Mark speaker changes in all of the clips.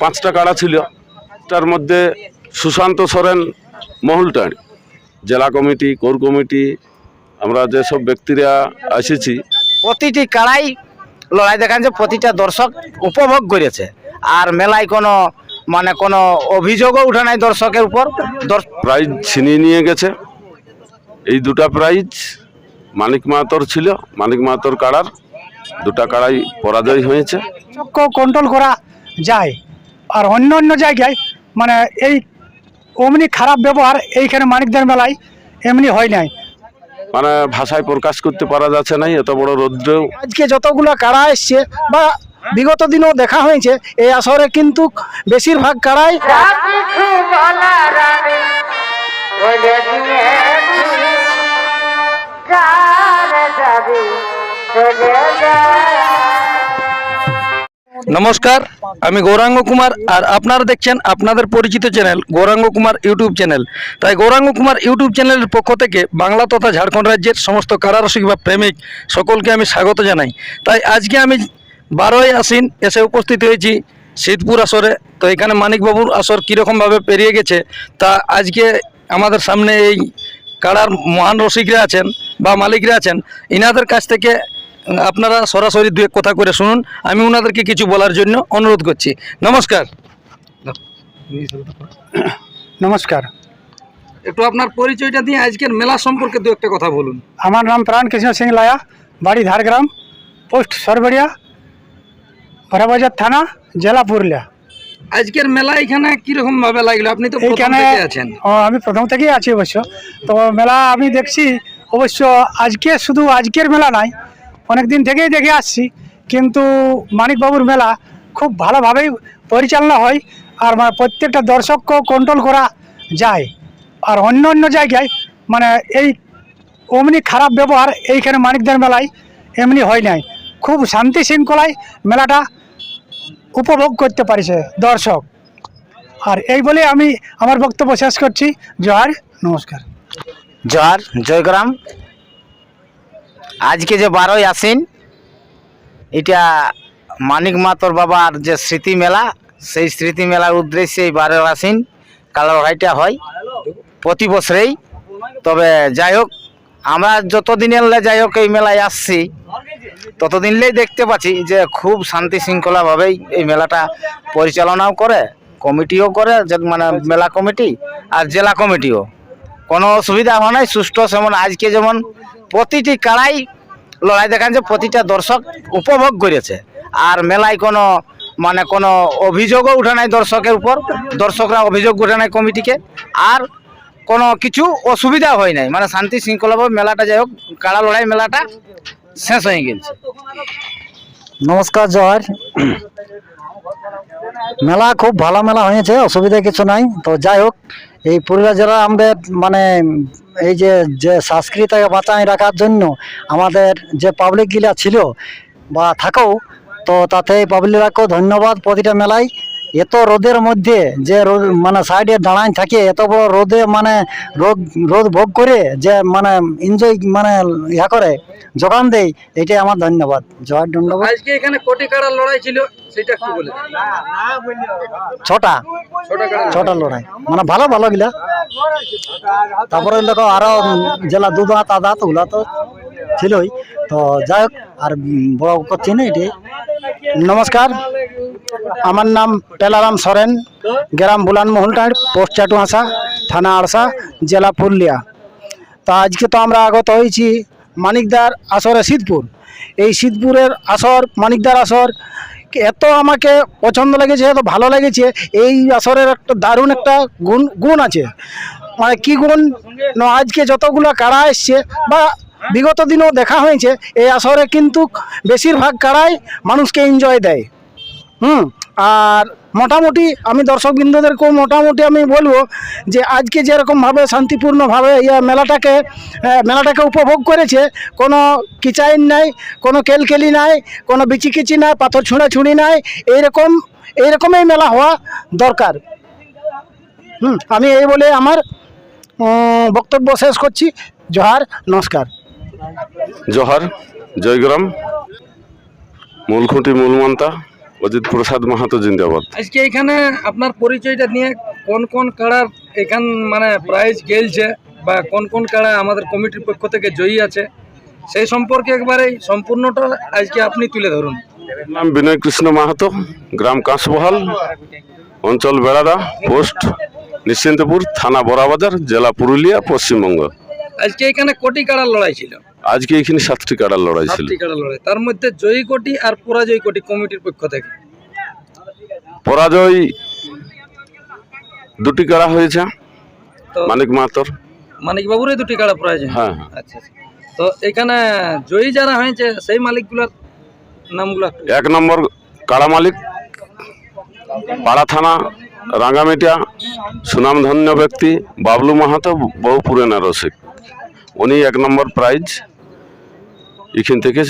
Speaker 1: পাঁচটা কাড়া ছিল তার মধ্যে সুশান্ত সোরেন মহুলটাঁড় জেলা কমিটি কোর কমিটি আমরা যেসব ব্যক্তিরা এসেছি।
Speaker 2: প্রতিটি কাড়াই লড়াই দেখান যে প্রতিটা দর্শক উপভোগ করেছে। আর মেলায় কোনো মানে কোনো অভিযোগও উঠে নাই দর্শকের উপর।
Speaker 1: প্রাইজ ছিনিয়ে নিয়ে গেছে। এই দুটা প্রাইজ মানিক মাহাতর ছিল মানিক মাহাতর কাড়ার। দুটা কাড়াই পরাজয় হয়েছে।
Speaker 3: কন্ট্রোল করা যায়। আর অন্য অন্য জায়গায় মানে এই অমনি খারাপ ব্যবহার এইখানে মানিকদের মেলায় এমনি হয় নাই।
Speaker 1: মানে ভাষায় প্রকাশ করতে পারা যাচ্ছে নাই এত বড় রৌদ্রেও
Speaker 3: আজকে যতগুলো কারা এসছে বা বিগত দিনেও দেখা হয়েছে এই আসরে কিন্তু বেশিরভাগ কাড়াই
Speaker 4: নমস্কার, আমি গৌরাঙ্গ কুমার আর আপনারা দেখছেন আপনাদের পরিচিত channel Gauranga Kumar YouTube channel. তাই গৌরাঙ্গ কুমার ইউটিউব চ্যানেলের পক্ষ থেকে বাংলা তথা ঝাড়খণ্ড রাজ্যের সমস্ত কারারসিক বা প্রেমিক সকলকে আমি স্বাগত জানাই। তাই আজকে আমি বারোই আসিন এসে উপস্থিত হয়েছি শীতপুর আসরে। তো এখানে মানিকবাবুর আসর কীরকমভাবে পেরিয়ে গেছে তা আজকে আমাদের সামনে এই কাড়ার মহান রসিকরা আছেন বা মালিকরা আছেন, ইনাদের কাছ থেকে আপনারা সরাসরি দু এক কথা করে শুনুন। আমি ওনাদেরকে কিছু বলার জন্য অনুরোধ করছি। নমস্কার।
Speaker 3: নমস্কার।
Speaker 4: একটু আপনার পরিচয়টা দিয়ে আজকের মেলা সম্পর্কে দু একটা কথা বলুন।
Speaker 3: আমার নাম প্রাণ কৃষ্ণ সিং লায়া বাড়ি ঝাড়গ্রাম পোস্ট সরবড়িয়া বড়বাজার থানা জেলা পুরুলিয়া।
Speaker 4: আজকের মেলা এখানে কীরকম ভাবে লাগল? আপনি তো থেকে আছেন।
Speaker 3: ও, আমি প্রথম থেকেই আছি অবশ্য। তো মেলা আমি দেখছি অবশ্য আজকে শুধু আজকের মেলা নাই অনেক দিন থেকেই দেখে আসছি, কিন্তু মানিকবাবুর মেলা খুব ভালোভাবেই পরিচালনা হয় আর মানে প্রত্যেকটা দর্শককেও কন্ট্রোল করা যায়। আর অন্য অন্য জায়গায় মানে এই অমনি খারাপ ব্যবহার এইখানে মানিকদের মেলায় এমনি হয় নাই। খুব শান্তি শৃঙ্খলায় মেলাটা উপভোগ করতে পারিছে দর্শক। আর এই বলে আমি আমার বক্তব্য শেষ করছি। জোহার নমস্কার।
Speaker 2: জোহার জয়গ্রাম। আজকে যে বারোই আসিন এটা মানিক মাতর বাবার যে স্মৃতি মেলা, সেই স্মৃতি মেলার উদ্দেশ্যে এই বারোই আসিন কালার লড়াইটা হয় প্রতি বছরেই। তবে যাই হোক, আমরা যতদিন এলে যাই হোক এই মেলায় আসছি, ততদিনলেই দেখতে পাচ্ছি যে খুব শান্তি শৃঙ্খলাভাবেই এই মেলাটা পরিচালনাও করে, কমিটিও করে মানে মেলা কমিটি আর জেলা কমিটিও। কোনো অসুবিধা হয় নাই, সুষ্ঠু যেমন আজকে যেমন প্রতিটি কাড়াই লড়াই দেখান যে প্রতিটা দর্শক উপভোগ করেছে। আর মেলায় কোনো মানে কোনো অভিযোগও উঠে নাই দর্শকের উপর। দর্শকরা অভিযোগ উঠে নাই কমিটিকে। আর কোনো কিছু অসুবিধা হয় নাই। মানে শান্তি শৃঙ্খলাভাবে মেলাটা যাই হোক, কাড়া লড়াই মেলাটা শেষ হয়ে গেছে।
Speaker 5: নমস্কার জয় মেলা খুব ভালো মেলা হয়েছে, অসুবিধা কিছু নাই। তো যাই হোক, এই পুরুলিয়া জেলা আমাদের মানে এই যে যে সংস্কৃতিকে বাঁচায় রাখার জন্য আমাদের যে পাবলিকগুলা ছিল বা থাকো, তো তাতে পাবলিকরাকেও ধন্যবাদ প্রতিটা মেলায়। এত রোদের মধ্যে যে রোদ মানে সাইডে দাঁড়ায় থাকে এত বড় রোদে মানে রোদ রোদ ভোগ করে যে মানে এনজয় মানে ইয়া করে যোগান দেয় এটাই আমার ধন্যবাদ। জয় ধন্যবাদ।
Speaker 4: আজকে এখানে কোটি কাড়ার লড়াই ছিল সেটা একটু বলে।
Speaker 5: ছটা।
Speaker 4: ছটা
Speaker 5: লড়াই? মানে ভালো ভালো গিলা। তারপরে দেখো আরও জেলা দু দাঁত আদাত ওগুলা তো ছিলই। তো যাই হোক আর বড় করছি না এটি।
Speaker 3: নমস্কার। আমার নাম পেলারাম সরেন, গ্রাম বুলান মহুলটাঁড় পোস্ট চাটুহাসা থানা আড়সা, জেলা পুরুলিয়া। তা আজকে তো আমরা আগত হয়েছি মানিকদার আসরে শীতপুর এই শীতপুরের আসর, মানিকদার আসর, এত আমাকে পছন্দ লেগেছে, এত ভালো লেগেছে, এই আসরের একটা দারুণ একটা গুণ গুণ আছে। মানে কী গুণ? না, আজকে যতগুলো কাড়া এসছে, বা বিগত দিনেও দেখা হয়েছে, এই আসরে কিন্তু বেশিরভাগ কারাই মানুষকে এনজয় দেয়। হুম, আর মোটামুটি আমি দর্শকবৃন্দদেরকেও মোটামুটি আমি বলব যে আজকে যেরকমভাবে শান্তিপূর্ণভাবে ইয়ে মেলাটাকে মেলাটাকে উপভোগ করেছে, কোনো কিচাইন নাই, কোনো কেলকেলি নাই, কোনো বিচিকিচি নাই, পাথর ছুঁড়াছুঁড়ি নাই, এইরকম, এইরকমই মেলা হওয়া দরকার। হুম, আমি এই বলে আমার বক্তব্য শেষ করছি। জোহার, নমস্কার।
Speaker 1: জোহার, জয়গ্রাম, মূলখুঁটি, মূলমান্তা। অজিত প্রসাদ মাহাতো জিন্দাবাদ।
Speaker 4: আজকে এখানে আপনার পরিচয়টা নিয়ে কোন কোন কাড়ার এখান মানে প্রাইজ গেলছে বা কোন কোন কাড়া আমাদের কমিটির পক্ষ থেকে জয়ী আছে সেই সম্পর্কে একবারে সম্পূর্ণটা আজকে আপনি তুলে ধরুন।
Speaker 1: নাম বিনয় কৃষ্ণ মাহাতো গ্রাম কাঁচবহাল অঞ্চল বেড়াদা পোস্ট নিশ্চিন্তপুর থানা বড়াবাজার জেলা পুরুলিয়া পশ্চিমবঙ্গ।
Speaker 4: আজকে এখানে কোটি কাড়ার লড়াই ছিল।
Speaker 1: আজকে এখানে সাতটি কাড়ার লড়াই ছিল।
Speaker 4: সাতটি লড়াই। তার মধ্যে জয়ী কোটি আর পরাজয় কোটি কমিটির পক্ষ থেকে।
Speaker 1: পরাজয় দুটি কাড়া হয়েছে? মানিক মাহাতর।
Speaker 4: মানিক বাবুরই দুটি কাড়া পরাজয়?
Speaker 1: হ্যাঁ হ্যাঁ।
Speaker 4: আচ্ছা আচ্ছা। তো এখানে জয়ী যারা হয়েছে সেই মালিকগুলোর নামগুলো
Speaker 1: এক নম্বর কাড়া মালিক? পাড়া থানা রাঙ্গামেটিয়া সুনামধন্য ব্যক্তি বাবলু মাহাতো বহু পুরানা রসিক। উনি এক নম্বর প্রাইজ। এখান থেকে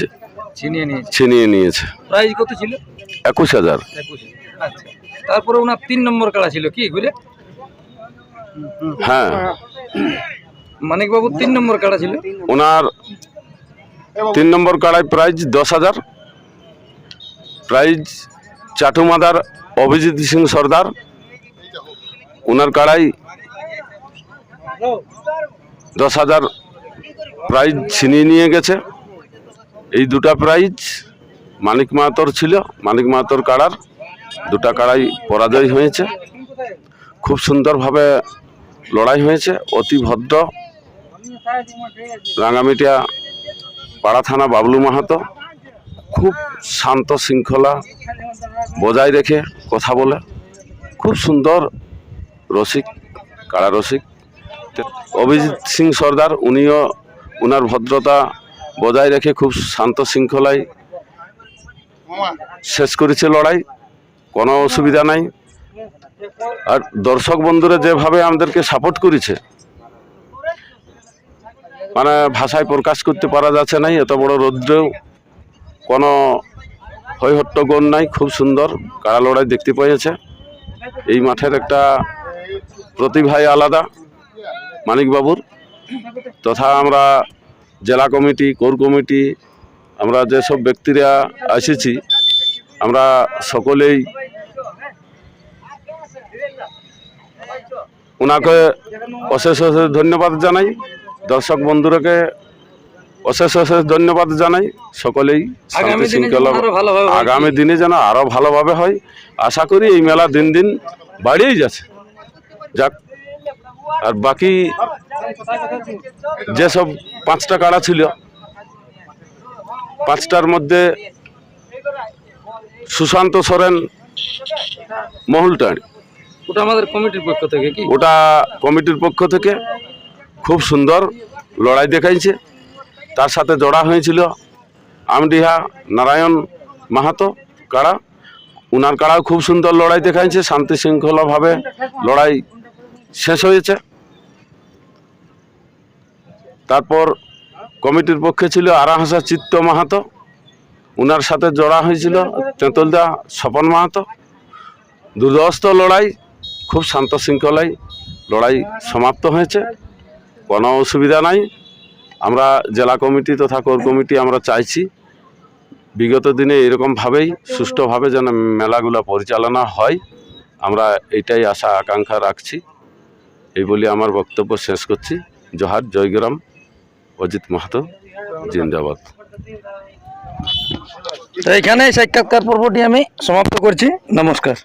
Speaker 4: ছিনিয়ে নিয়েছে।
Speaker 1: ছিনিয়ে নিয়েছে।
Speaker 4: প্রাইজ কত ছিল?
Speaker 1: একুশ হাজার।
Speaker 4: আচ্ছা। তারপরে ওনার তিন নম্বর কাড়া ছিল কি ঘুরে?
Speaker 1: হ্যাঁ।
Speaker 4: মানিক বাবুর তিন নম্বর কাড়া ছিল?
Speaker 1: ওনার তিন নম্বর কাড়াই প্রাইজ দশ হাজার। প্রাইজ চাটুমাদার অভিজিৎ সিং সর্দার। ওনার কাড়াই দশ হাজার। প্রাইজ ছিনিয়ে নিয়ে গেছে। এই দুটা প্রাইজ মানিক মাহাতর ছিল, মানিক মাহাতর কাড়ার। দুটা কাড়াই পরাজয় হয়েছে। খুব সুন্দরভাবে লড়াই হয়েছে, অতি ভদ্র। রাঙ্গামিটিয়া পাড়া থানা বাবলু মাহাতো। খুব শান্ত শৃঙ্খলা, বজায় রেখে কথা বলে। খুব সুন্দর রসিক কারা রসিক। অভিজিৎ সিং সর্দার, উনিও উনার ভদ্রতা বজায় রেখে খুব শান্ত শৃঙ্খলায় শেষ করেছে লড়াই। কোনো অসুবিধা নাই। আর দর্শক বন্ধুরা যেভাবে আমাদেরকে সাপোর্ট করেছে মানে ভাষায় প্রকাশ করতে পারা যাচ্ছে নাই, এত বড় রৌদ্রেও কোনো হৈহট্টগোল নাই, খুব সুন্দর কাড়া লড়াই দেখতে পেয়েছে। এই মাঠের একটা প্রতিভাই আলাদা, মানিকবাবুর। তথা আমরা জেলা কমিটি কোর কমিটি আমরা যেসব ব্যক্তিরা এসেছি আমরা সকলেই ওনাকে অশেষ অশেষ ধন্যবাদ জানাই। দর্শক বন্ধুরাকে অশেষ অশেষ ধন্যবাদ জানাই। সকলেই
Speaker 4: আগামী
Speaker 1: শান্তি শৃঙ্খলা
Speaker 4: ভালোভাবে।
Speaker 1: আগামী দিনে যেন আরও ভালোভাবে হয়। আশা করি এই মেলা দিন দিন বাড়িয়েই যাচ্ছে। যাক আর বাকি যেসব পাঁচটা কাড়া ছিল পাঁচটার মধ্যে সুশান্ত সোরেন মহুলটাঁড়ি
Speaker 4: ওটা আমাদের কমিটির পক্ষ থেকে কি?
Speaker 1: ওটা কমিটির পক্ষ থেকে খুব সুন্দর লড়াই দেখাইছে। তার সাথে জড়া হয়েছিল আমডিহা নারায়ণ মাহাতো কাড়া। উনার কাড়াও খুব সুন্দর লড়াই দেখাইছে শান্তি শৃঙ্খলাভাবে লড়াই শেষ হয়েছে। তারপর কমিটির পক্ষে ছিল আরাহাসা চিত্ত মাহাতো। উনার সাথে জড়া হয়েছিল তেঁতুলদা স্বপন মাহাতো। দুর্ধস্ত লড়াই, খুব শান্ত শৃঙ্খলায় লড়াই সমাপ্ত হয়েছে। কোনো অসুবিধা নাই। আমরা জেলা কমিটি তথা কোর কমিটি আমরা চাইছি। বিগত দিনে এরকমভাবেই সুষ্ঠুভাবে যেন মেলাগুলো পরিচালনা হয়। আমরা এটাই আশা, আকাঙ্ক্ষা রাখছি। এই বলে আমার বক্তব্য শেষ করছি। জহার জয়গ্রাম অজিত মাহাতো জিন্দাবাদ।
Speaker 4: তো এখানে সাক্ষাৎকার পর্বটি আমি সমাপ্ত করছি। নমস্কার।